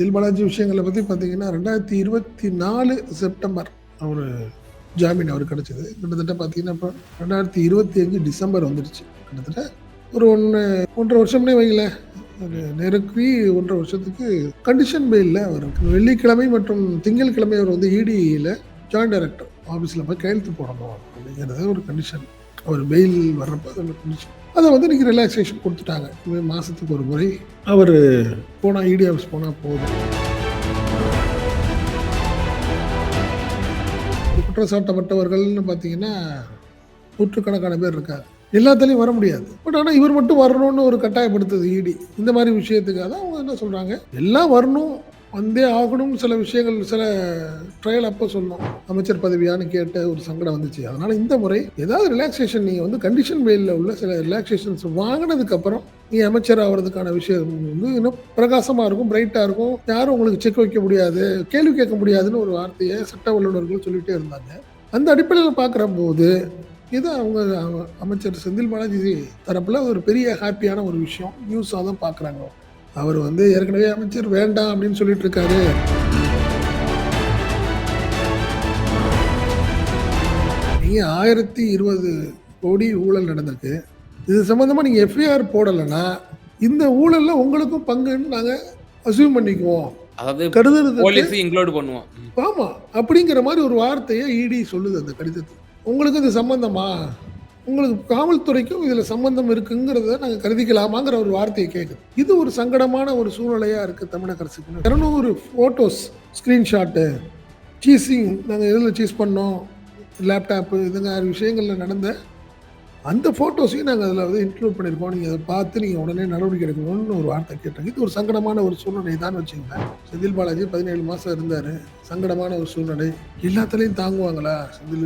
தில் பாலாஜி விஷயங்களை பற்றி பார்த்தீங்கன்னா ரெண்டாயிரத்தி இருபத்தி நாலு செப்டம்பர் அவர் ஜாமீன் அவர் கிடச்சிது. கிட்டத்தட்ட பார்த்தீங்கன்னா இப்போ ரெண்டாயிரத்தி இருபத்தி அஞ்சு டிசம்பர் வந்துடுச்சு. கிட்டத்தட்ட ஒரு ஒன்று ஒன்றரை வருஷம்னே வைங்களேன். ஒரு நெருக்கி ஒன்றரை வருஷத்துக்கு கண்டிஷன் பெயிலில் அவர் வெள்ளிக்கிழமை மற்றும் திங்கட்கிழமை அவர் வந்து இடியில் ஜாயின்ட் டைரக்டர் ஆஃபீஸில் போய் கையெழுத்து போடணும் அப்படிங்கிறது ஒரு கண்டிஷன் அவர் பெயில் வர்றப்போ அது ஒரு கண்டிஷன் அதை வந்து இன்றைக்கி ரிலாக்ஸேஷன் கொடுத்துட்டாங்க. இது மாதத்துக்கு ஒரு முறை. அவர் போனால் இடி ஆஃபீஸ் போனால் போதும். குற்றம் சாட்டப்பட்டவர்கள்னு பார்த்தீங்கன்னா நூற்றுக்கணக்கான பேர் இருக்காங்க. எல்லாத்துலேயும் வர முடியாது. பட் ஆனால் இவர் மட்டும் வரணும்னு ஒரு கட்டாயப்படுத்துது இடி இந்த மாதிரி விஷயத்துக்காக தான் அவங்க என்ன சொல்கிறாங்க எல்லாம் வரணும். வந்தே ஆகணும்னு சில விஷயங்கள் சில ட்ரையல் அப்போ சொன்னோம். அமைச்சர் பதவியான்னு கேட்ட ஒரு சங்கடம் வந்துச்சு. அதனால இந்த முறை ஏதாவது ரிலாக்ஸேஷன் நீங்கள் வந்து கண்டிஷன் வெயிலில் உள்ள சில ரிலாக்ஸேஷன்ஸ் வாங்கினதுக்கப்புறம் நீ அமைச்சர் ஆகிறதுக்கான விஷயம் வந்து இன்னும் பிரகாசமாக இருக்கும் பிரைட்டாக இருக்கும். யாரும் உங்களுக்கு செக் வைக்க முடியாது கேள்வி கேட்க முடியாதுன்னு ஒரு வார்த்தையை சட்ட வல்லுநர்கள் சொல்லிகிட்டே இருந்தாங்க. அந்த அடிப்படையில் பார்க்குற போது இது அவங்க அவங்க அமைச்சர் செந்தில் பாலாஜி தரப்பில் ஒரு பெரிய ஹாப்பியான ஒரு விஷயம். நியூஸாக தான் பார்க்குறாங்க அவர் வந்து ஏற்கனவே அமைச்சர் வேண்டாம் அப்படின்னு சொல்லிட்டு இருக்காரு நீங்க ஆயிரத்தி இருபது கோடி ஊழல் நடந்திருக்கு. இது சம்பந்தமா நீங்க எஃப்ஐஆர் போடலைன்னா இந்த ஊழல்ல உங்களுக்கும் பங்குன்னு நாங்க அசியூம் பண்ணிக்குவோம். கருதுறது இன்க்ளூட் பண்ணுவோம். ம். ஆமா அப்படிங்கிற மாதிரி ஒரு வார்த்தையை இடி சொல்லுது அந்த கடிதத்தில். உங்களுக்கு இது சம்பந்தமா? உங்களுக்கு காவல்துறைக்கும் இதில் சம்பந்தம் இருக்குங்கிறத நாங்கள் கருதிக்கலாமாங்கிற ஒரு வார்த்தையை கேட்குது. இது ஒரு சங்கடமான ஒரு சூழ்நிலையாக இருக்குது தமிழக அரசுக்கு. இரநூறு ஃபோட்டோஸ் ஸ்க்ரீன்ஷாட்டு சீசிங் நாங்கள் எதில் சீஸ் பண்ணோம்? லேப்டாப்பு இதுங்க விஷயங்களில் நடந்த அந்த ஃபோட்டோஸையும் நாங்கள் அதில் வந்து இன்க்ளூட் பண்ணியிருக்கோம். நீங்கள் அதை பார்த்து நீங்கள் உடனே நடவடிக்கை எடுக்கணும்னு ஒரு வார்த்தை கேட்டாங்க இது ஒரு சங்கடமான ஒரு சூழ்நிலை தான் வச்சுங்களேன் செந்தில் பாலாஜி பதினேழு மாதம் இருந்தார். சங்கடமான ஒரு சூழ்நிலை. எல்லாத்துலேயும் தாங்குவாங்களா? செந்தில்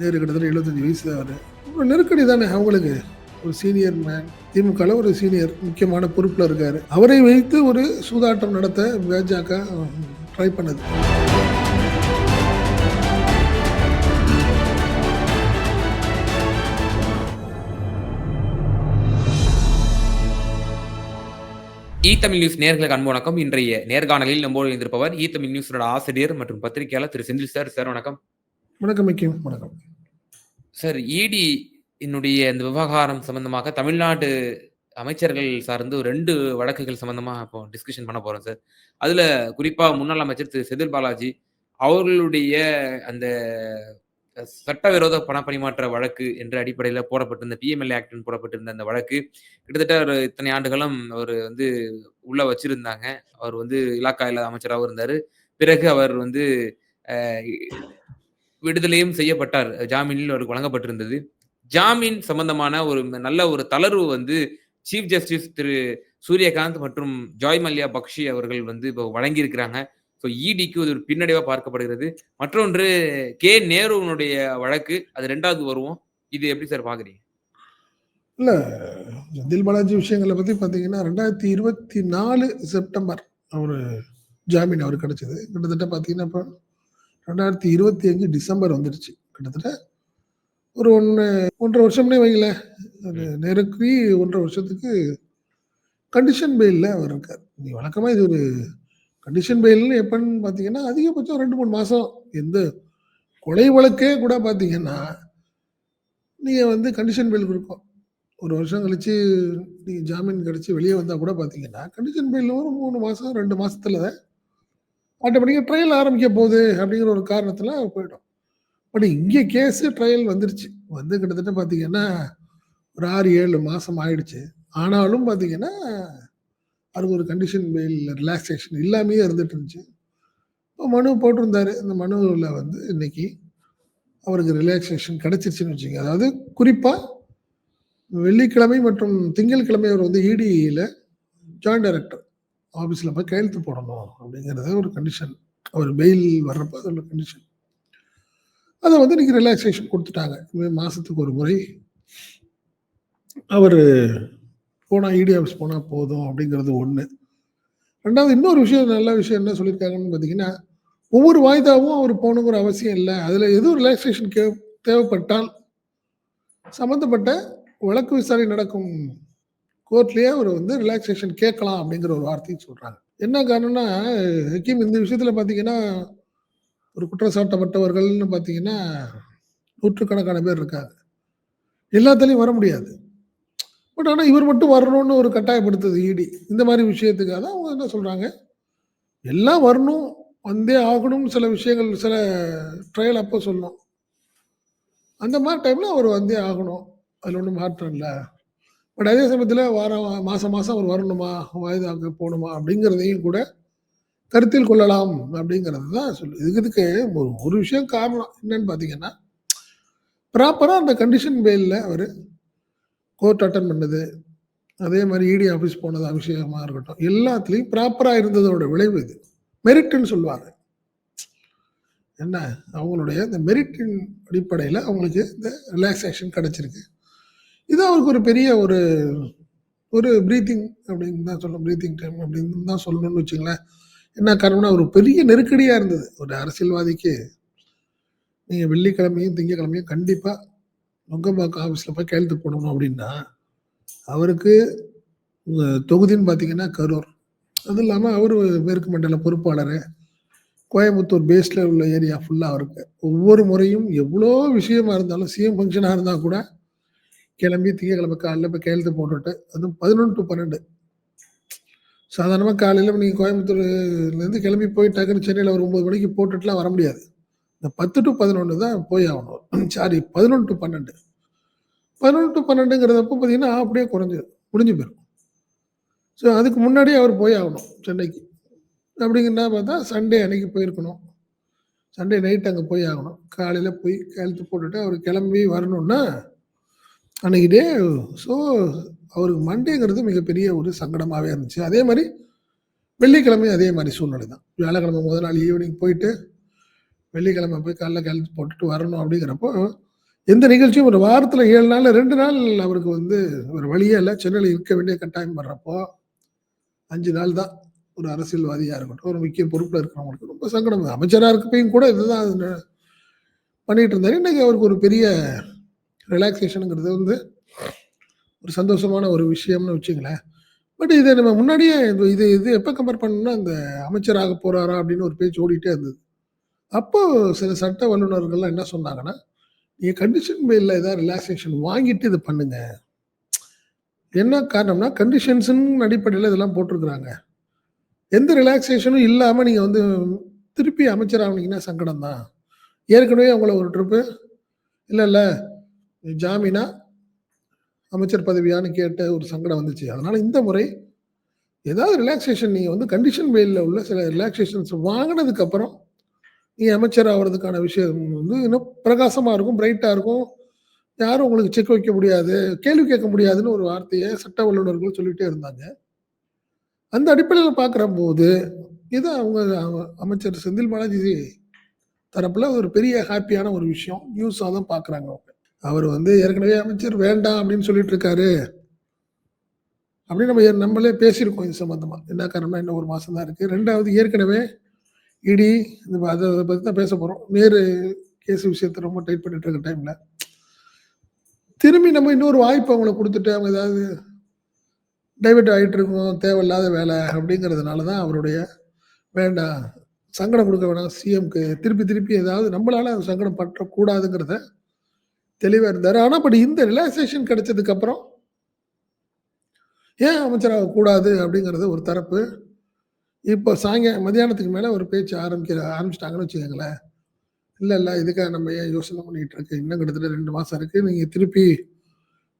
நேரு கிட்டத்தட்ட எழுபத்தஞ்சு வயசு அவர் ஒரு நெருக்கடி தானே அவங்களுக்கு. ஒரு சீனியர் மேன் திமுகவில் ஒரு சீனியர் முக்கியமான பொறுப்பில் இருக்கார். அவரை வைத்து ஒரு சூதாட்டம் நடத்த பாஜக ட்ரை பண்ணுது. இ தமிழ் நியூஸ் நேர்களுக்கு அன்பு வணக்கம். இன்றைய நேர்காணலில் நம்மோடு இருந்திருப்பவர் இ தமிழ் நியூஸோட ஆசிரியர் மற்றும் பத்திரிகையாளர் திரு செந்தில் சார். சார் வணக்கம். வணக்கம் வணக்கம். சார் இடி என்னுடைய இந்த விவகாரம் சம்பந்தமாக தமிழ்நாடு அமைச்சர்கள் சார்ந்து ரெண்டு வழக்குகள் சம்பந்தமா இப்போ டிஸ்கஷன் பண்ண போறோம் சார். அதுல குறிப்பா முன்னாள் அமைச்சர் திரு செந்தில் பாலாஜி அவர்களுடைய அந்த சட்டவிரோத பண பரிமாற்ற வழக்கு என்ற அடிப்படையில் போடப்பட்டிருந்த பிஎம்எல்ஏ ஆக்ட் போடப்பட்டிருந்த அந்த வழக்கு கிட்டத்தட்ட ஒரு இத்தனை ஆண்டுகளும் அவர் வந்து உள்ள வச்சிருந்தாங்க. அவர் வந்து இலாக்கா இல்லாத அமைச்சராகவும் இருந்தார். பிறகு அவர் வந்து விடுதலையும் செய்யப்பட்டார். ஜாமீனில் அவருக்கு வழங்கப்பட்டிருந்தது. ஜாமீன் சம்பந்தமான ஒரு நல்ல ஒரு தளர்வு வந்து சீஃப் ஜஸ்டிஸ் திரு சூரியகாந்த் மற்றும் ஜாய் மல்யா பக்ஷி அவர்கள் வந்து இப்போ வழங்கியிருக்கிறாங்க. ஸோ இடிக்கு ஒரு பின்னடைவாக பார்க்கப்படுகிறது. மற்றொன்று கே நேருவனுடைய வழக்கு. அது ரெண்டாவது வருவோம். இது எப்படி சார் பாக்குறீங்க இல்லை செந்தில் பாலாஜி விஷயங்களை பற்றி பார்த்தீங்கன்னா ரெண்டாயிரத்தி இருபத்தி நாலு செப்டம்பர் அவர் ஜாமீன் அவர் கிடச்சிது. கிட்டத்தட்ட பார்த்தீங்கன்னா இப்போ ரெண்டாயிரத்தி இருபத்தி அஞ்சு டிசம்பர் வந்துடுச்சு. கிட்டத்தட்ட ஒரு ஒன்று ஒன்றரை வருஷம்னே வைங்களேன். நெருக்கி ஒன்றரை வருஷத்துக்கு கண்டிஷன் பெயிலில் அவர் இருக்கார். நீ வழக்கமாக இது ஒரு கண்டிஷன் பெயில்னு எப்பன்னு பார்த்தீங்கன்னா அதிகபட்சம் ரெண்டு மூணு மாதம் எந்த கொலை வழக்கே கூட பார்த்தீங்கன்னா நீங்கள் வந்து கண்டிஷன் பெயில் கொடுக்கும். ஒரு வருஷம் கழிச்சு நீங்கள் ஜாமீன் கிடச்சி வெளியே வந்தால் கூட பார்த்தீங்கன்னா கண்டிஷன் பெயில் ஒரு மூணு மாதம் ரெண்டு மாதத்துல ஆட்டோமேட்டிக்காக ட்ரையல் ஆரம்பிக்க போகுது அப்படிங்கிற ஒரு காரணத்தில் போயிடும். பட் இங்கே கேஸு ட்ரையல் வந்துருச்சு. வந்து கிட்டத்தட்ட பார்த்தீங்கன்னா ஒரு ஆறு ஏழு மாதம் ஆயிடுச்சு. ஆனாலும் பார்த்தீங்கன்னா அதுக்கு ஒரு கண்டிஷன் பெயில் ரிலாக்ஸேஷன் இல்லாமையே இருந்துட்டு இருந்துச்சு. இப்போ மனு போட்டிருந்தாரு. இந்த மனுவில் வந்து இன்னைக்கு அவருக்கு ரிலாக்ஸேஷன் கிடைச்சிருச்சுன்னு வச்சுங்க அதாவது குறிப்பாக வெள்ளிக்கிழமை மற்றும் திங்கட்கிழமை அவர் வந்து இடியில் ஜாயின்ட் டைரக்டர் ஆஃபீஸில் போய் கையெழுத்து போடணும் அப்படிங்கிறத ஒரு கண்டிஷன் அவர் பெயில் வர்றப்போ அது ஒரு கண்டிஷன் அதை வந்து இன்னைக்கு ரிலாக்ஸேஷன் கொடுத்துட்டாங்க. மாதத்துக்கு ஒரு முறை அவர் போனால் இடி ஆஃபீஸ் போனால் போதும் அப்படிங்கிறது ஒன்று ரெண்டாவது இன்னொரு விஷயம் நல்ல விஷயம் என்ன சொல்லியிருக்காங்கன்னு பார்த்தீங்கன்னா ஒவ்வொரு வாய்தாவும் அவர் போகணுங்கிற அவசியம் இல்லை அதில் எதுவும் ரிலாக்ஸேஷன் கே தேவைப்பட்டால் சம்மந்தப்பட்ட வழக்கு விசாரணை நடக்கும் கோர்ட்லேயே அவர் வந்து ரிலாக்ஸேஷன் கேட்கலாம் அப்படிங்கிற ஒரு வார்த்தையும் சொல்கிறாங்க என்ன காரணம்னா, ஹக்கீம் இந்த விஷயத்தில் பார்த்தீங்கன்னா, ஒரு குற்றம் சாட்டப்பட்டவர்கள்னு பார்த்தீங்கன்னா, நூற்றுக்கணக்கான பேர் இருக்காங்க. எல்லாத்துலேயும் வர முடியாது. பட் ஆனால் இவர் மட்டும் வரணும்னு ஒரு கட்டாயப்படுத்துது இடி. இந்த மாதிரி விஷயத்துக்காக தான் அவங்க என்ன சொல்கிறாங்க எல்லாம் வரணும், வந்தே ஆகணும்னு சில விஷயங்கள் சில ட்ரையல் அப்போ சொல்லணும். அந்த மாதிரி டைமில் அவர் வந்தே ஆகணும். அதில் ஒன்றும் மாற்றம் இல்லை. பட் அதே சமயத்தில் வாரம் மாதம் மாதம் அவர் வரணுமா, இது அங்கே போகணுமா? அப்படிங்கிறதையும் கூட கருத்தில் கொள்ளலாம் அப்படிங்கிறது தான் சொல்லு இதுக்கு இதுக்கு ஒரு ஒரு விஷயம் காரணம் என்னன்னு பார்த்தீங்கன்னா, ப்ராப்பராக அந்த கண்டிஷன் பெயில்ல அவர் கோர்ட் அட்டன் பண்ணது, அதே மாதிரி இடி ஆஃபீஸ் போனது அபிஷேகமாக இருக்கட்டும், எல்லாத்துலேயும் ப்ராப்பராக இருந்ததோட விளைவு இது. மெரிட்டுன்னு சொல்லுவாங்க. என்ன அவங்களுடைய இந்த மெரிட்டின் அடிப்படையில் அவங்களுக்கு இந்த ரிலாக்ஸேஷன் கிடச்சிருக்கு இது அவருக்கு ஒரு பெரிய ஒரு ஒரு ப்ரீத்திங் அப்படின்னு தான் சொல்லணும். ப்ரீத்திங் டைம் அப்படின்னு தான் சொல்லணும்னு வச்சுங்களேன் என்ன காரணம்னா, ஒரு பெரிய நெருக்கடியாக இருந்தது. ஒரு அரசியல்வாதிக்கு நீங்கள் வெள்ளிக்கிழமையும், திங்கட்கிழமையும் கண்டிப்பாக நுங்கம்பாக்கம் ஆஃபீஸில் போய் கையெழுத்து போடணும் அப்படின்னா, அவருக்கு தொகுதின்னு பார்த்தீங்கன்னா கரூர். அதுவும் இல்லாமல் அவர் மேற்கு மண்டல பொறுப்பாளர் கோயம்புத்தூர் பேஸில் உள்ள ஏரியா ஃபுல்லாக இருக்குது ஒவ்வொரு முறையும் எவ்வளோ விஷயமா இருந்தாலும், சிஎம் ஃபங்க்ஷனாக இருந்தால் கூட, கிளம்பி திங்கக்கிழமை காலையில் போய் கையெழுத்து போட்டுட்டு, அதுவும் பதினொன்று டு பன்னெண்டு சாதாரணமாக காலையில் நீங்கள் கோயம்புத்தூர்லேருந்து கிளம்பி போய் டக்குன்னு சென்னையில் ஒரு ஒம்பது மணிக்கு போட்டுட்டுலாம் வர முடியாது. இந்த பத்து டு பதினொன்று தான் போய் ஆகணும். Sorry 11 two 12. 11 டூ 12ங்கிறதப்போ பார்த்தீங்கன்னா, அப்படியே குறைஞ்சிடும் முடிஞ்சு போயிடும் ஸோ அதுக்கு முன்னாடியே அவர் போய் ஆகணும் சென்னைக்கு. அப்படிங்கன்னா பார்த்தா சண்டே அன்னைக்கு போயிருக்கணும். சண்டே நைட் அங்கே போய் ஆகணும். காலையில் போய் கழுத்து போட்டுட்டு அவர் கிளம்பி வரணும்னா, அன்னைக்கு டே ஸோ அவருக்கு மண்டேங்கிறது மிகப்பெரிய ஒரு சங்கடமாகவே இருந்துச்சு. அதே மாதிரி வெள்ளிக்கிழமையும் அதே மாதிரி சூழ்நிலை தான். வியாழக்கிழமை முதல் நாள் ஈவினிங் போயிட்டு, வெள்ளிக்கிழமை போய் காலைல கையெழுத்து போட்டுட்டு வரணும் அப்படிங்கிறப்போ, எந்த நிகழ்ச்சியும் ஒரு வாரத்தில் ஏழு நாள் ரெண்டு நாள் அவருக்கு வந்து ஒரு வழியே இல்லை சென்னையில் இருக்க வேண்டிய கட்டாயம் வர்றப்போ, அஞ்சு நாள் தான் ஒரு அரசியல்வாதியாக இருக்கட்டும், ஒரு முக்கிய பொறுப்பில் இருக்கிறவங்களுக்கு ரொம்ப சங்கடம். அமைச்சராக இருக்கப்பையும் கூட இதுதான் ந பண்ணிட்டு இருந்தாரு. இன்னைக்கு அவருக்கு ஒரு பெரிய ரிலாக்ஸேஷனுங்கிறது வந்து ஒரு சந்தோஷமான ஒரு விஷயம்னு வச்சுங்களேன் பட் இதை நம்ம முன்னாடியே இது இது எப்போ கம்பேர் பண்ணணும்னா, இந்த அமைச்சராக போறாரா அப்படின்னு ஒரு பேச்சு ஓடிட்டே இருந்தது. அப்போ சில சட்ட வல்லுனர்கள்லாம் என்ன சொன்னாங்கன்னா, நீங்கள் கண்டிஷன் பேரில் ஏதாவது ரிலாக்ஸேஷன் வாங்கிட்டு இது பண்ணுங்க. என்ன காரணம்னா, கண்டிஷன்ஸுன்னு அடிப்படையில் இதெல்லாம் போட்டிருக்கிறாங்க. எந்த ரிலாக்ஸேஷனும் இல்லாமல் நீங்கள் வந்து திருப்பி அமைச்சராகனீங்கன்னா சங்கடம் தான். ஏற்கனவே அவங்கள ஒரு ட்ரிப்பு இல்லை இல்லை ஜாமீனா, அமைச்சர் பதவியான்னு கேட்ட ஒரு சங்கடம் வந்துச்சு. அதனால் இந்த முறை ஏதாவது ரிலாக்சேஷன் நீங்கள் வந்து கண்டிஷன் பெயில்ல உள்ள சில ரிலாக்ஸேஷன்ஸ் வாங்கினதுக்கப்புறம் நீ அமைச்சர் ஆகிறதுக்கான விஷயம் வந்து இன்னும் பிரகாசமாக இருக்கும், பிரைட்டாக இருக்கும். யாரும் உங்களுக்கு செக் வைக்க முடியாது, கேள்வி கேட்க முடியாதுன்னு ஒரு வார்த்தையை சட்ட வல்லுநர்கள் சொல்லிகிட்டே இருந்தாங்க. அந்த அடிப்படையில் பார்க்குற போது இது அவங்க அமைச்சர் செந்தில் பாலாஜி தரப்பில் ஒரு பெரிய ஹாப்பியான ஒரு விஷயம். நியூஸாக தான் பார்க்குறாங்க அவங்க. அவர் வந்து ஏற்கனவே அமைச்சர் வேண்டாம் அப்படின்னு சொல்லிட்டு இருக்காரு. அப்படின்னு நம்ம நம்மளே பேசியிருக்கோம் இது சம்மந்தமாக என்ன காரணம்னா இன்னும் ஒரு மாதம் தான் இருக்குது ரெண்டாவது ஏற்கனவே இடி அத அதை பற்றி தான் பேச போகிறோம் நேரு கேஸ் விஷயத்த ரொம்ப டைட் பண்ணிட்டு இருக்க டைமில் திரும்பி நம்ம இன்னொரு வாய்ப்பு அவங்கள கொடுத்துட்டு அவங்க ஏதாவது டைவெர்ட் ஆகிட்டு இருக்கோம். தேவையில்லாத வேலை அப்படிங்கிறதுனால தான் அவருடைய வேண்டாம். சங்கடம் கொடுக்க வேணாம் சிஎம்க்கு. திருப்பி திருப்பி ஏதாவது நம்மளால சங்கடம் பற்றக்கூடாதுங்கிறத தெளிவாக இருந்தார் ஆனால் பட் இந்த ரிலாக்ஸேஷன் கிடைச்சதுக்கப்புறம் ஏன் அமைச்சராக கூடாது அப்படிங்கிறது ஒரு தரப்பு. இப்போ சாயங்க மதியானத்துக்கு மேலே ஒரு பேச்சு ஆரம்பிக்கிற ஆரம்பிச்சிட்டாங்கன்னு வச்சுக்கோங்களேன் இல்லை இல்லை இதுக்காக நம்ம ஏன் யோசனை பண்ணிகிட்டு இருக்கு. இன்னும் கிட்டத்தட்ட ரெண்டு மாதம் இருக்குது நீங்கள் திருப்பி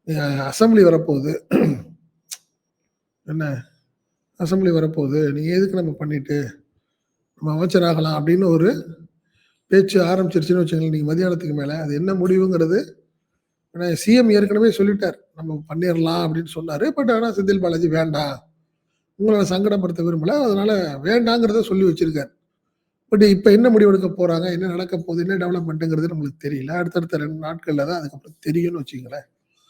அசம்பிளி அசெம்பிளி வரப்போகுது. என்ன அசம்பிளி வரப்போகுது. நீங்கள் எதுக்கு நம்ம பண்ணிட்டு, நம்ம அமைச்சர் ஆகலாம் அப்படின்னு ஒரு பேச்சு ஆரம்பிச்சிருச்சுன்னு வச்சுக்கோங்களேன் நீங்கள் மதியானத்துக்கு மேலே அது என்ன முடிவுங்கிறது ஏன்னா சிஎம் ஏற்கனவே சொல்லிட்டார். நம்ம பண்ணிடலாம் அப்படின்னு சொன்னார் பட் ஆனால் செந்தில் பாலாஜி வேண்டாம். உங்கள சங்கடப்படுத்த விரும்பல. அதனால வேண்டாங்கிறத சொல்லி வச்சிருக்காரு. பட் இப்ப என்ன முடிவெடுக்க போறாங்க? என்ன நடக்க போகுது? என்ன டெவலப்மெண்ட்ங்கிறது நம்மளுக்கு தெரியல. அடுத்தடுத்த 2 நாட்கள்ல தான் அதுக்கப்புறம் தெரியும்னு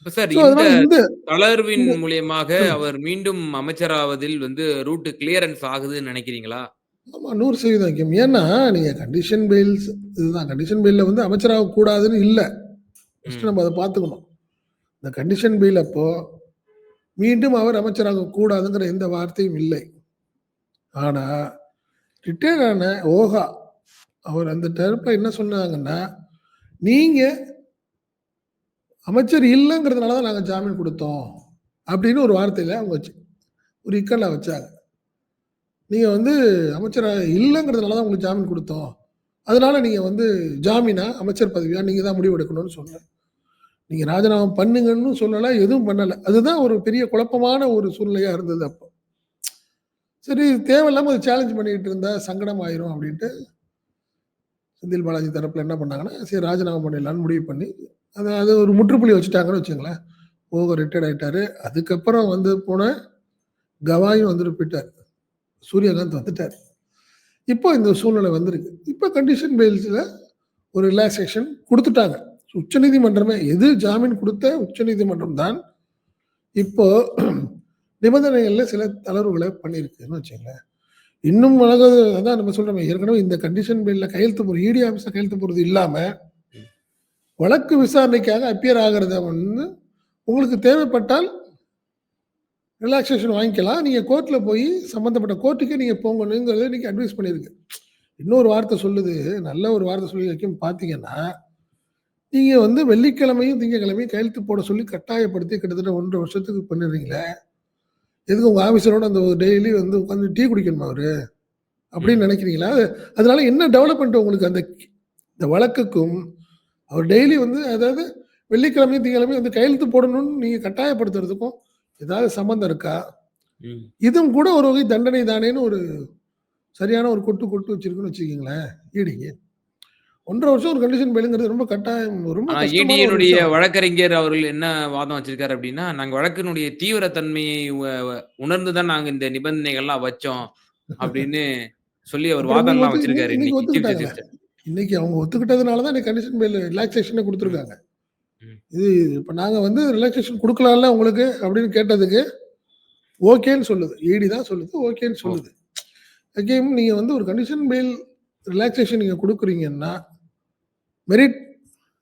சார் இந்த இந்த தளர்வின் மூலியமாக. அவர் மீண்டும் அமைச்சராவதில் வந்து ரூட் கிளியரன்ஸ் ஆகுதுன்னு நினைக்கிறீங்களா? ஆமா 100% வைக்கும். ஏன்னா நீங்க கண்டிஷன் பெயில்ஸ் இதுதான் கண்டிஷன் பெயில்ல வந்து அமைச்சராக கூடாதுன்னு இல்ல. நம்ம அத பார்த்துக்கணும். இந்த கண்டிஷன் பெயில் அப்போ மீண்டும் அவர் அமைச்சராக கூடாதுங்கிற எந்த வார்த்தையும் இல்லை. ஆனா ரிட்டையர் ஆன ஓஹா அவர் அந்த தரப்புல என்ன சொன்னாங்கன்னா நீங்க அமைச்சர் இல்லைங்கிறதுனால தான் நாங்கள் ஜாமீன் கொடுத்தோம். அப்படின்னு ஒரு வார்த்தையில அவங்க வச்சு ஒரு இக்கல்ல வச்சாங்க. நீங்க வந்து அமைச்சர் இல்லைங்கிறதுனால தான் உங்களுக்கு ஜாமீன் கொடுத்தோம். அதனால நீங்க வந்து ஜாமீனா அமைச்சர் பதவியா நீங்க தான் முடிவு எடுக்கணும்னு சொன்னேன். நீங்க ராஜினாமா பண்ணுங்கன்னு சொல்லல எதுவும் பண்ணல. அதுதான் ஒரு பெரிய குழப்பமான ஒரு சூழ்நிலையா இருந்தது அப்போ. சரி தேவையில்லாம அது சேலஞ்ச் பண்ணிக்கிட்டு இருந்தா சங்கடம் ஆயிரும் அப்படின்ட்டு செந்தில் பாலாஜி தரப்புல என்ன பண்ணாங்கன்னா சரி ராஜினாமா பண்ணிடலான்னு முடிவு பண்ணி அதை அது ஒரு முற்றுப்புள்ளி வச்சுட்டாங்கன்னு வச்சுங்களேன் ஓவர் ரிட்டையர்ட் ஆயிட்டாரு. அதுக்கப்புறம் வந்து போன கவாயும் வந்துட்டு போயிட்டார். சூரியகாந்த் வந்துட்டார். இப்போ இந்த சூழ்நிலை வந்திருக்கு. இப்போ கண்டிஷன் பேஸில் ஒரு ரிலாக்ஸேஷன் கொடுத்துட்டாங்க. உச்சநீதிமன்றமே எது ஜாமீன் கொடுத்த உச்சநீதிமன்றம் தான் இப்போ நிபந்தனைகளில் சில தளர்வுகளை பண்ணியிருக்குன்னு வச்சுங்களேன் இன்னும் அழகு அதான் நம்ம சொல்கிறோம் ஏற்கனவே இந்த கண்டிஷன் பெயிலில் கையெழுத்து போகிற இடி ஆஃபீஸில் கையெழுத்து போகிறது இல்லாமல் வழக்கு விசாரணைக்காக அப்பியர் ஆகிறத வந்து உங்களுக்கு தேவைப்பட்டால் ரிலாக்ஸேஷன் வாங்கிக்கலாம். நீங்கள் கோர்ட்டில் போய் சம்மந்தப்பட்ட கோர்ட்டுக்கே நீங்கள் போங்கணுங்கிறத இன்றைக்கி அட்வைஸ் பண்ணியிருக்கு. இன்னொரு வார்த்தை சொல்லுது நல்ல ஒரு வார்த்தை சொல்லி வைக்கும் பார்த்தீங்கன்னா நீங்கள் வந்து வெள்ளிக்கிழமையும் திங்கக்கிழமையும் கையெழுத்து போட சொல்லி கட்டாயப்படுத்தி கிட்டத்தட்ட ஒன்றரை வருஷத்துக்கு பண்ணிடுறீங்களே? எதுக்கு உங்கள் ஆஃபீஸரோட அந்த டெய்லி வந்து உட்காந்து டீ குடிக்கணுமா அவரு? அப்படின்னு நினைக்கிறீங்களா? அது அதனால என்ன டெவலப்மெண்ட் உங்களுக்கு அந்த இந்த வழக்குக்கும் அவர் டெய்லி வந்து அதாவது வெள்ளிக்கிழமையும் திங்கக்கிழமையும் வந்து கையெழுத்து போடணும்னு நீங்கள் கட்டாயப்படுத்துறதுக்கும் ஏதாவது சம்மந்தம் இருக்கா. இதுவும் கூட ஒரு வகை தண்டனை தானேன்னு ஒரு சரியான ஒரு கொட்டு கொட்டு வச்சிருக்குன்னு வச்சுக்கிங்களேன் ஈடிங்க. ஒன்றரை வருஷம் ஒரு கண்டிஷன் பெயிலுங்கிறது ரொம்ப கட்டாயம் ரொம்ப விஷயம். வழக்கறிஞர் அவர்கள் என்ன வாதம் வச்சிருக்காரு அப்படின்னா நாங்க வழக்கினுடைய தீவிரத்தன்மையை உ- உணர்ந்துதான் நாங்க இந்த நிபந்தனைகள்லாம் வச்சோம் அப்படின்னு சொல்லி அவர் வாதம் எல்லாம் வச்சிருக்காரு. இன்னைக்கு இன்னைக்கு அவங்க ஒத்துக்கிட்டதுனால தான் கண்டிஷன் பெயில் ரிலாக்ஸேஷனை கொடுத்துருக்காங்க. இது இப்போ நாங்கள் வந்து ரிலாக்ஸேஷன் கொடுக்கலாம்ல உங்களுக்கு அப்படின்னு கேட்டதுக்கு ஓகேன்னு சொல்லுது. ஈடி தான் சொல்லுது ஓகேன்னு சொல்லுது. அகேம் நீங்கள் வந்து ஒரு கண்டிஷன் பெயில் ரிலாக்ஸேஷன் நீங்கள் கொடுக்குறீங்கன்னா மெரிட்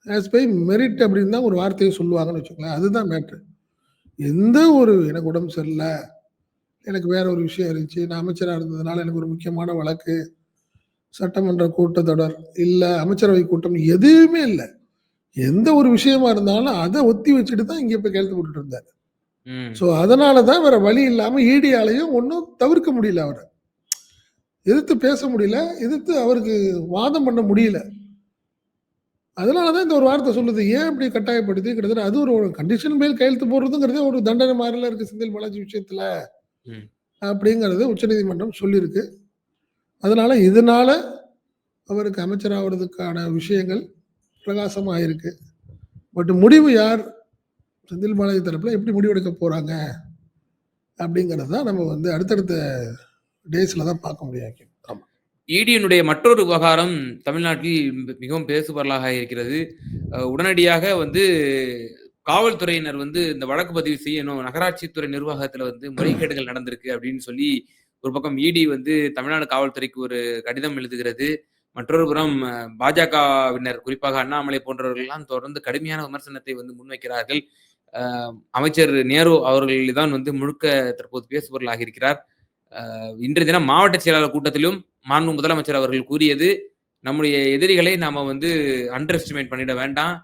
ஆஸ் பை மெரிட் அப்படின்னு தான் ஒரு வார்த்தையை சொல்லுவாங்கன்னு வச்சுக்கோங்களேன். அதுதான் மேட்ரு எந்த ஒரு எனக்கு உடம்பு சரியில்லை எனக்கு வேற ஒரு விஷயம் இருந்துச்சு நான் அமைச்சராக இருந்ததுனால எனக்கு ஒரு முக்கியமான வழக்கு சட்டமன்ற கூட்டத்தொடர் இல்ல அமைச்சரவை கூட்டம் எதுவுமே இல்லை. எந்த ஒரு விஷயமா இருந்தாலும் அதை ஒத்தி வச்சுட்டு தான் இங்க போய் கையெழுத்து போட்டுட்டு இருந்தார். ஸோ அதனால தான் வேற வழி இல்லாம ஈடியாலையும் ஒன்றும் தவிர்க்க முடியல அவரை. எதிர்த்து பேச முடியல எதிர்த்து அவருக்கு வாதம் பண்ண முடியல. அதனால தான் இந்த ஒரு வார்த்தை சொல்லுது. ஏன் இப்படி கட்டாயப்படுத்தி கிட்டத்தட்ட அது ஒரு கண்டிஷன் மேல் கையெழுத்து போடுறதுங்கிறதே ஒரு தண்டனை மாதிரில இருக்கு செந்தில் பாலாஜி விஷயத்துல. அப்படிங்கிறது உச்சநீதிமன்றம் சொல்லியிருக்கு. அதனால இதனால அவருக்கு அமைச்சராகிறதுக்கான விஷயங்கள் பிரகாசமாயிருக்கு. பட் முடிவு யார்? செந்தில் பாலாஜி தரப்புல எப்படி முடிவெடுக்க போறாங்க? அப்படிங்கிறது தான் நம்ம வந்து அடுத்தடுத்த டேஸ்ல தான் பார்க்க முடியும் ஆமா மற்றொரு விவகாரம் தமிழ்நாட்டில் மிகவும் பேசுபொருளாக இருக்கிறது. உடனடியாக வந்து காவல்துறையினர் வந்து இந்த வழக்கு பதிவு செய்யணும் நகராட்சித்துறை நிர்வாகத்துல வந்து முறைகேடுகள் நடந்திருக்கு அப்படின்னு சொல்லி ஒரு பக்கம் இடி வந்து தமிழ்நாடு காவல்துறைக்கு ஒரு கடிதம் எழுதுகிறது. மற்றொரு புறம் பாஜகவினர் குறிப்பாக அண்ணாமலை போன்றவர்கள் எல்லாம் தொடர்ந்து கடுமையான விமர்சனத்தை வந்து முன்வைக்கிறார்கள். அமைச்சர் நேரு அவர்கள் தான் வந்து முழுக்க தற்போது பேசுபொருளாக இருக்கிறார். இன்றைய தினம் மாவட்ட செயலாளர் கூட்டத்திலும் மாண்பு முதலமைச்சர் அவர்கள் கூறியது நம்முடைய எதிரிகளை நாம வந்து அண்டர் எஸ்டிமேட் பண்ணிட வேண்டாம்.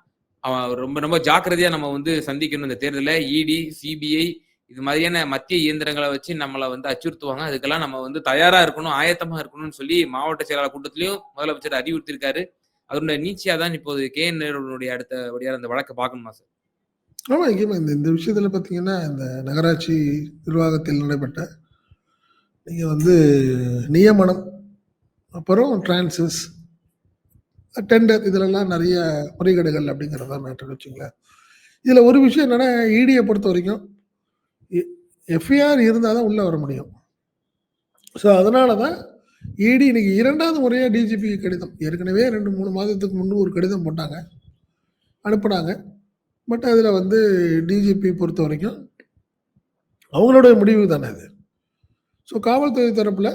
அவன் ரொம்ப ரொம்ப ஜாக்கிரதையா நம்ம வந்து சந்திக்கணும் இந்த தேர்தலில் இடி சிபிஐ இது மாதிரியான மத்திய இயந்திரங்களை வச்சு நம்மளை வந்து அச்சுறுத்துவாங்க. அதுக்கெல்லாம் நம்ம வந்து தயாரா இருக்கணும் ஆயத்தமா இருக்கணும்னு சொல்லி மாவட்ட செயலாளர் கூட்டத்திலையும் முதலமைச்சர் அறிவுறுத்திருக்காரு அதனுடைய நீச்சியா தான் இப்போது கே என் நேருடைய அடுத்தபடியாக அந்த வழக்கை பார்க்கணுமா சார்? ஆமா இந்த இந்த விஷயத்துல பாத்தீங்கன்னா இந்த நகராட்சி நிர்வாகத்தில் நடைபெற்ற நீங்கள் வந்து நியமனம் அப்புறம் டிரான்சஸ் டெண்டர் இதிலெல்லாம் நிறைய முறைகேடுகள் அப்படிங்கிறது தான் மேட்ரு வச்சுங்களேன் இதில் ஒரு விஷயம் என்னென்னா இடியை பொறுத்த வரைக்கும் எஃப்ஐஆர் இருந்தால் தான் உள்ளே வர முடியும். ஸோ அதனால தான் இடி இன்னைக்கு இரண்டாவது முறையாக டிஜிபி கடிதம். ஏற்கனவே ரெண்டு மூணு மாதத்துக்கு முன்பு ஒரு கடிதம் போட்டாங்க அனுப்புனாங்க. பட் அதில் வந்து டிஜிபி பொறுத்த வரைக்கும் அவங்களுடைய முடிவு தானே அது. ஸோ காவல்துறை தரப்பில்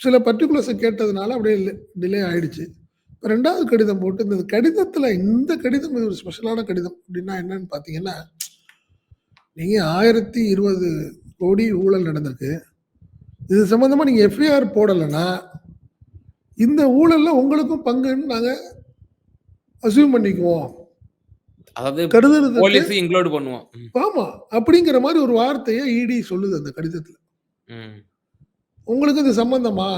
சில பர்டிகுலர்ஸை கேட்டதுனால அப்படியே டிலே ஆயிடுச்சு. இப்போ ரெண்டாவது கடிதம் போட்டு இந்த கடிதத்தில் இந்த கடிதம் இது ஒரு ஸ்பெஷலான கடிதம் அப்படின்னா என்னன்னு பார்த்தீங்கன்னா நீங்கள் ஆயிரத்தி இருபது கோடி ஊழல் நடந்திருக்கு. இது சம்பந்தமா நீங்க எஃப்ஐஆர் போடலைன்னா இந்த ஊழல்ல உங்களுக்கும் பங்குன்னு நாங்க அசியூம் பண்ணிக்குவோம். இன்க்ளூட் பண்ணுவோம். ம், ஆமா அப்படிங்கிற மாதிரி ஒரு வார்த்தையை இடி சொல்லுது அந்த கடிதத்துல. உங்களுக்கு இது சம்பந்தமா?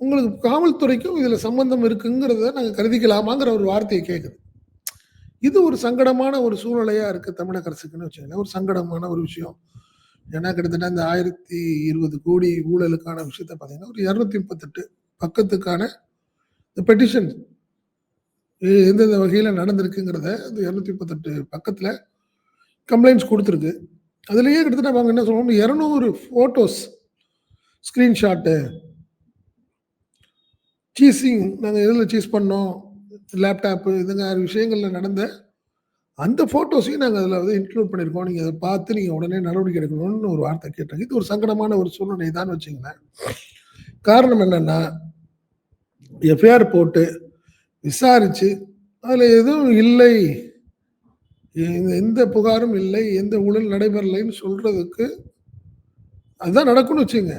உங்களுக்கு காவல்துறைக்கும் இதுல சம்பந்தம் இருக்குங்கிறத நாங்க கருதிக்கலாமாங்கிற ஒரு வார்த்தையை கேட்குது இது ஒரு சங்கடமான ஒரு சூழ்நிலையா இருக்கு தமிழக அரசுக்குன்னு வச்சுக்கோங்களேன். ஒரு சங்கடமான ஒரு விஷயம். ஏன்னா கிட்டத்தட்ட இந்த ஆயிரத்தி இருபது கோடி ஊழலுக்கான விஷயத்த பார்த்தீங்கன்னா ஒரு இரநூத்தி முப்பத்தெட்டு பக்கத்துக்கான இந்த பெட்டிஷன் எந்தெந்த வகையில் நடந்திருக்குங்கிறத இந்த இரநூத்தி முப்பத்தெட்டு பக்கத்தில் கம்ப்ளைண்ட்ஸ் கொடுத்துருக்கு. அதுலேயே கிட்டத்தட்ட அவங்க என்ன சொல்லணும் இரநூறு ஃபோட்டோஸ் ஸ்க்ரீன்ஷாட்டு சீசிங் நாங்கள் இதில் சீஸ் பண்ணோம்? லேப்டாப்பு இதுங்க விஷயங்களில் நடந்த அந்த ஃபோட்டோஸையும் நாங்கள் அதில் வந்து இன்க்ளூட் பண்ணியிருக்கோம் நீங்கள் அதை பார்த்து நீங்கள் உடனே நடவடிக்கை எடுக்கணும்னு ஒரு வார்த்தை கேட்டாங்க இது ஒரு சங்கடமான ஒரு சூழ்நிலை தான் வச்சுங்களேன் காரணம் என்னென்னா எஃப்ஐஆர் போட்டு விசாரித்து அதில் எதுவும் இல்லை. எந்த புகாரும் இல்லை எந்த ஊழல் நடைபெறலைன்னு சொல்கிறதுக்கு அதுதான் நடக்கும்னு வச்சுங்க.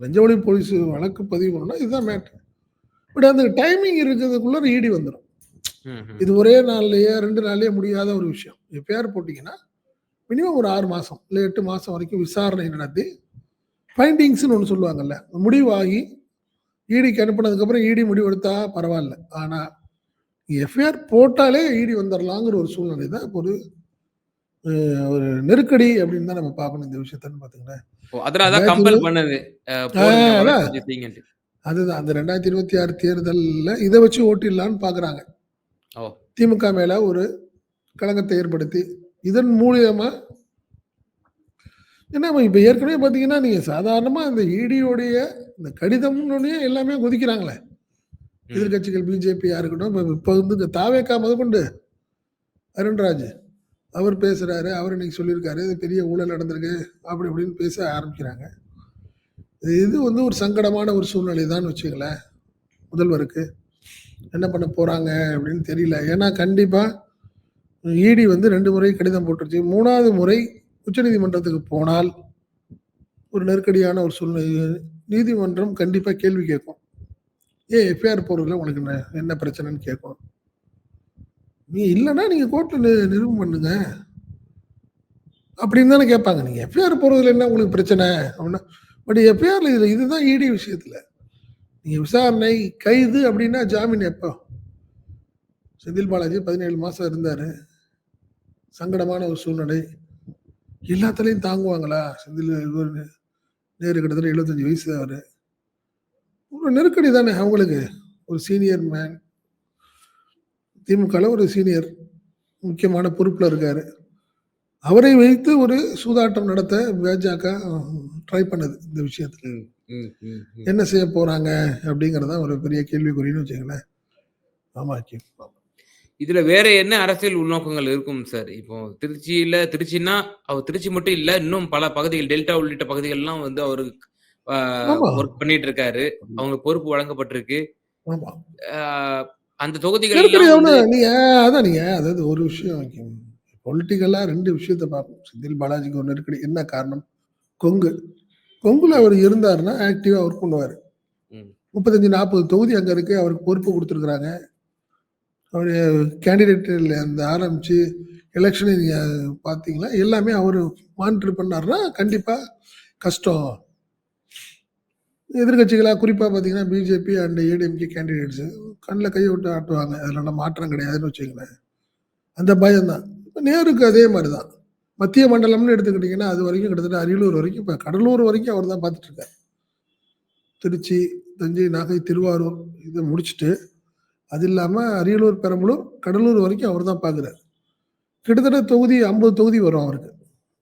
லஞ்ச ஒழிப்பு போலீஸ் வழக்கு பதிவு பண்ணணும்னா இதுதான் மேட்ரு பட் அந்த டைமிங் இருக்கிறதுக்குள்ள இடி வந்துடும். இது ஒரே நாள்லயே ரெண்டு நாள்லயே முடியாத ஒரு விஷயம். எஃப்ஐஆர் போட்டிங்கன்னா மினிமம் ஒரு ஆறு மாதம் இல்லை எட்டு மாதம் வரைக்கும் விசாரணை நடத்தி ஃபைண்டிங்ஸ்னு ஒன்று சொல்லுவாங்கல்ல. முடிவாகி இடிக்கு அனுப்புனதுக்கப்புறம் இடி முடிவு எடுத்தா பரவாயில்ல. ஆனால் எஃப்ஐஆர் போட்டாலே இடி வந்துடலாங்கிற ஒரு சூழ்நிலை தான். இப்போ ஒரு ஒரு நெருக்கடி அப்படின்னு தான் நம்ம பார்க்கணும் இந்த விஷயத்தன்னு பார்த்தீங்கன்னா செய்யுங்கன்ட்டு. அதுதான். அந்த ரெண்டாயிரத்தி இருபத்தி ஆறு தேர்தலில் இதை வச்சு ஓட்டிடலான்னு பார்க்குறாங்க. திமுக மேல ஒரு களங்கத்தை ஏற்படுத்தி இதன் மூலியமா ஏன்னா இப்ப ஏற்கனவே பாத்தீங்கன்னா நீங்க சாதாரணமா இந்த இடியோடைய இந்த கடிதம்னு எல்லாமே குதிக்கிறாங்களே. எதிர்கட்சிகள் பிஜேபியா இருக்கட்டும் இப்ப வந்து இந்த தாவேக்கா முதற்கொண்டு அருண்ராஜ் அவர் பேசுறாரு அவர் இன்னைக்கு சொல்லியிருக்காரு இது பெரிய ஊழல் நடந்திருக்கு அப்படி இப்படின்னு பேச ஆரம்பிக்கிறாங்க. இது வந்து ஒரு சங்கடமான ஒரு சூழ்நிலை தான் வச்சுங்களேன் முதல்வருக்கு. என்ன பண்ண போறாங்க அப்படின்னு தெரியல. ஏன்னா கண்டிப்பா இடி வந்து ரெண்டு முறை கடிதம் போட்டுருச்சு. மூணாவது முறை உச்சநீதிமன்றத்துக்கு போனால் ஒரு நெருக்கடியான ஒரு சூழ்நிலை. நீதிமன்றம் கண்டிப்பா கேள்வி கேட்கும். ஏன் எஃப்ஐஆர் போடுறதுல உனக்கு என்ன என்ன பிரச்சனைன்னு கேட்கும். நீ இல்லைன்னா நீங்கள் கோர்ட்டில் நிரூபம் பண்ணுங்க. அப்படின்னு தானே கேட்பாங்க. நீங்கள் எஃப்ஐஆர் போடுறதுல என்ன உங்களுக்கு பிரச்சனை? அப்படின்னா பட் எஃப்ஐஆரில் இதில் இதுதான் இடி விஷயத்தில். நீங்கள் விசாரணை கைது அப்படின்னா ஜாமீன் எப்போ? செந்தில் பாலாஜி பதினேழு மாதம் இருந்தார். சங்கடமான ஒரு சூழ்நிலை. எல்லாத்துலேயும் தாங்குவாங்களா? செந்தில் நேரு கிட்டத்தட்ட எழுபத்தஞ்சு வயசு அவர். ஒரு நெருக்கடி தானே அவங்களுக்கு ஒரு சீனியர் மேன் திமுகல ஒரு சீனியர் முக்கியமான பொறுப்புல இருக்காரு அவரை வைத்து ஒரு சூதாட்டம் நடத்த பாஜக ட்ரை பண்ணுது இந்த விஷயத்துல. என்ன செய்ய போறாங்க அப்படிங்கறத ஒரு பெரிய கேள்விக்குறின்னு வச்சுங்களேன் ஆமா அக்கி. இதுல வேற என்ன அரசியல் உள்நோக்கங்கள் இருக்கும் சார் இப்போ திருச்சியில திருச்சின்னா அவர் திருச்சி மட்டும் இல்ல இன்னும் பல பகுதிகள் டெல்டா உள்ளிட்ட பகுதிகள்லாம் வந்து அவரு ஆமா. ஒர்க் பண்ணிட்டு இருக்காரு அவங்க பொறுப்பு வழங்கப்பட்டிருக்கு. அந்த தொகுதிகள் நீங்க அதான் நீங்க அதாவது ஒரு விஷயம் பொலிட்டிக்கலா ரெண்டு விஷயத்த பார்க்கணும் செந்தில் பாலாஜிக்கு ஒரு நெருக்கடி என்ன காரணம்? கொங்கு. கொங்குல அவர் இருந்தாருன்னா ஆக்டிவா ஒர்க் பண்ணுவாரு. முப்பத்தஞ்சு நாற்பது தொகுதி அங்க இருக்கு. அவருக்கு பொறுப்பு கொடுத்துருக்குறாங்க. அவர் கேண்டிடேட் அந்த ஆரம்பிச்சு எலெக்ஷனை நீங்க பாத்தீங்களா எல்லாமே அவர் மானிட்டர் பண்ணாருன்னா கண்டிப்பா கஷ்டம். எதிர்கட்சிகளாக குறிப்பாக பார்த்தீங்கன்னா பிஜேபி அண்ட் ஏடிஎம்கே கேண்டிடேட்ஸு கண்ணில் கையை விட்டு ஆட்டுவாங்க. அதில் நம்ம மாற்றம் கிடையாதுன்னு வச்சுக்கோங்களேன். அந்த பயம்தான். இப்போ நேருக்கு அதே மாதிரி தான் மத்திய மண்டலம்னு எடுத்துக்கிட்டிங்கன்னா அது வரைக்கும் கிட்டத்தட்ட அரியலூர் வரைக்கும் இப்போ கடலூர் வரைக்கும் அவர் தான் பார்த்துட்ருக்காரு திருச்சி தஞ்சை நாகை திருவாரூர் இதை முடிச்சுட்டு அது இல்லாமல் அரியலூர் பெரம்பலூர் கடலூர் வரைக்கும் அவர் தான் பார்க்குறாரு கிட்டத்தட்ட தொகுதி ஐம்பது தொகுதி வரும் அவருக்கு.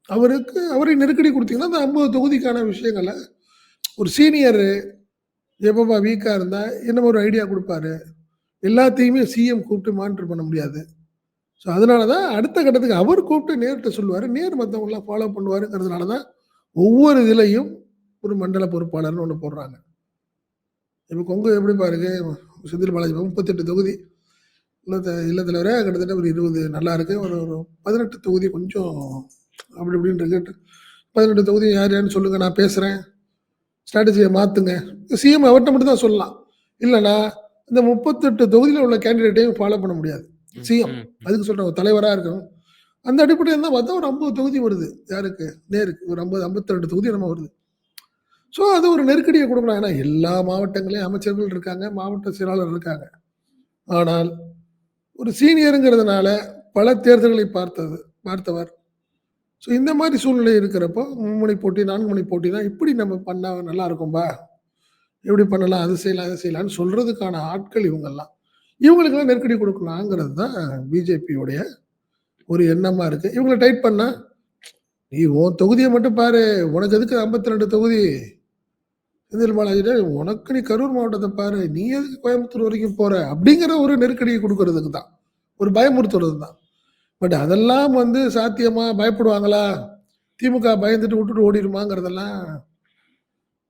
அவருக்கு அவரை நெருக்கடி கொடுத்தீங்கன்னா அந்த ஐம்பது தொகுதிக்கான விஷயங்களை ஒரு சீனியரு எப்பப்பா வீக்காக இருந்தால் என்ன ஒரு ஐடியா கொடுப்பாரு. எல்லாத்தையுமே சிஎம் கூப்பிட்டு மானிட்டர் பண்ண முடியாது. ஸோ அதனால தான் அடுத்த கட்டத்துக்கு அவர் கூப்பிட்டு நேர்கிட்ட சொல்லுவார். நேர் மற்றவங்களாம் ஃபாலோ பண்ணுவாருங்கிறதுனால தான் ஒவ்வொரு இதுலேயும் ஒரு மண்டல பொறுப்பாளர்னு ஒன்று போடுறாங்க. இப்போ கொங்கு எப்படி பாருங்க? செந்தில் பாலாஜி முப்பத்தெட்டு தொகுதி. இல்ல இல்ல தலைவரே கிட்டத்தட்ட ஒரு இருபது நல்லா இருக்கு. ஒரு ஒரு பதினெட்டு தொகுதி கொஞ்சம் அப்படி இப்படின்னு இருக்கு. பதினெட்டு தொகுதி யார் யாருன்னு சொல்லுங்கள் நான் பேசுகிறேன் ஸ்ட்ராட்டஜியை மாத்துங்க. சிஎம் அவர்கிட்ட மட்டும் தான் சொல்லலாம். இல்லைன்னா இந்த முப்பத்தெட்டு தொகுதியில் உள்ள கேண்டிடேட்டையும் ஃபாலோ பண்ண முடியாது. சிஎம். அதுக்கு சொல்றேன் ஒரு தலைவராக இருக்கணும். அந்த அடிப்படையில் தான் பார்த்தா ஒரு ஐம்பது தொகுதி வருது. யாருக்கு? நேருக்கு. ஒரு ஐம்பது ஐம்பத்தி ரெண்டு தொகுதி நம்ம வருது. ஸோ அது ஒரு நெருக்கடியை கொடுக்கலாம் ஏன்னா எல்லா மாவட்டங்களையும் அமைச்சர்கள் இருக்காங்க மாவட்ட செயலாளர் இருக்காங்க. ஆனால் ஒரு சீனியருங்கிறதுனால பல தேர்தல்களை பார்த்தது பார்த்தவர் ஸோ இந்த மாதிரி சூழ்நிலை இருக்கிறப்போ மூணு மணி போட்டி நான்கு மணி போட்டி தான் இப்படி நம்ம பண்ணால் நல்லா இருக்கும்பா? எப்படி பண்ணலாம்? அது செய்யலாம் அது செய்யலாம்னு சொல்கிறதுக்கான ஆட்கள் இவங்கெல்லாம். இவங்களுக்கெல்லாம் நெருக்கடி கொடுக்கலாங்கிறது தான் பிஜேபியோடைய ஒரு எண்ணமாக இருக்குது இவங்களை டைட் பண்ணால் நீ உன் தொகுதியை மட்டும் பாரு. உனக்கு எதுக்கு ஐம்பத்தி ரெண்டு தொகுதி? செந்தில் பாலாஜிட்ட உனக்கு நீ கரூர் மாவட்டத்தை பாரு. நீ எதுக்கு கோயம்புத்தூர் வரைக்கும் போகிற அப்படிங்கிற ஒரு நெருக்கடியை கொடுக்கறதுக்கு தான். ஒரு பயமுறுத்துறது தான். பட் அதெல்லாம் வந்து சாத்தியமா பயப்படுவாங்களா? திமுக பயந்துட்டு விட்டுட்டு ஓடிடுமாங்கிறதெல்லாம்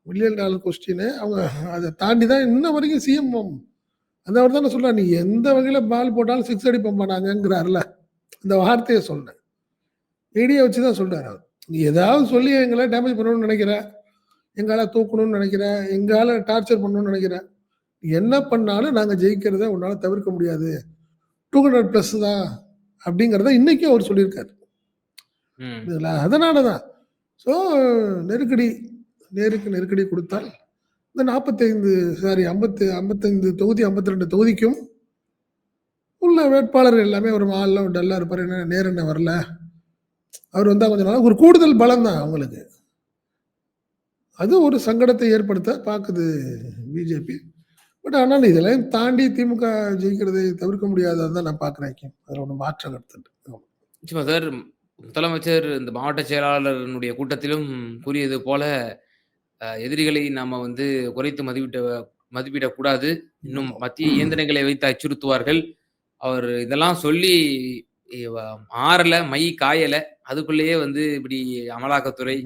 மில்லியன் டாலர் கொஸ்டின் அவங்க அதை தாண்டி தான் இன்ன வரைக்கும் சிஎம் அந்த அவர் தானே சொல்ல நீ எந்த வகையில் பால் போட்டாலும் சிக்ஸ் அடிப்போம்மா நாங்கங்கிறாருல அந்த வார்த்தையை சொன்னேன் மீடியா வச்சு தான் சொல்றாரு அவர். நீ ஏதாவது சொல்லி எங்களை டேமேஜ் பண்ணணும்னு நினைக்கிற. எங்களால் தூக்கணும்னு நினைக்கிற. எங்களால் டார்ச்சர் பண்ணணும்னு நினைக்கிற. நீ என்ன பண்ணாலும் நாங்கள் ஜெயிக்கிறத உன்னால் தவிர்க்க முடியாது. டூ ஹண்ட்ரட் ப்ளஸ் தான். அப்படிங்கிறத இன்னைக்கும் அவர் சொல்லியிருக்காரு. அதனால தான் ஸோ நெருக்கடி நேருக்கு நெருக்கடி கொடுத்தால் இந்த நாற்பத்தைந்து சாரி ஐம்பத்து ஐம்பத்தைந்து தொகுதி ஐம்பத்தி ரெண்டு தொகுதிக்கும் உள்ள வேட்பாளர் எல்லாமே ஒரு மாலில் ஒரு டல்லாக இருப்பார் என்ன நேர் என்ன வரல. அவர் வந்தால் கொஞ்சம் நாள் ஒரு கூடுதல் பலம் தான் அவங்களுக்கு. அது ஒரு சங்கடத்தை ஏற்படுத்த பார்க்குது பிஜேபி. பட் ஆனால் இதெல்லாம் தாண்டி திமுக ஜெயிக்கிறதை தவிர்க்க முடியாததான் தான் நான் பார்க்குறேன் அதில் ஒன்றும் மாற்றம் கருத்து நிச்சயமா சார் முதலமைச்சர் இந்த மாவட்ட செயலாளரினுடைய கூட்டத்திலும் கூறியது போல எதிரிகளை நாம வந்து குறைத்து மதிப்பிட்ட மதிப்பிடக்கூடாது. இன்னும் மத்திய இயந்திரங்களை வைத்து அச்சுறுத்துவார்கள். அவர் இதெல்லாம் சொல்லி ஆறல மை காயல. அதுக்குள்ளேயே வந்து இப்படி அமலாக்கத்துறை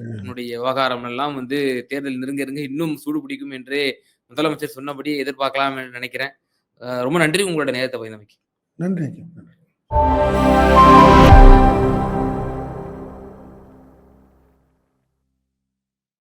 விவகாரம் எல்லாம் வந்து தேர்தல் நெருங்க நெருங்க இன்னும் சூடு பிடிக்கும் என்று முதலமைச்சர் சொன்னபடி எதிர்பார்க்கலாம் என்று நினைக்கிறேன். ரொம்ப நன்றி உங்களோட நேரத்தை பயந்தமைக்கு நன்றி.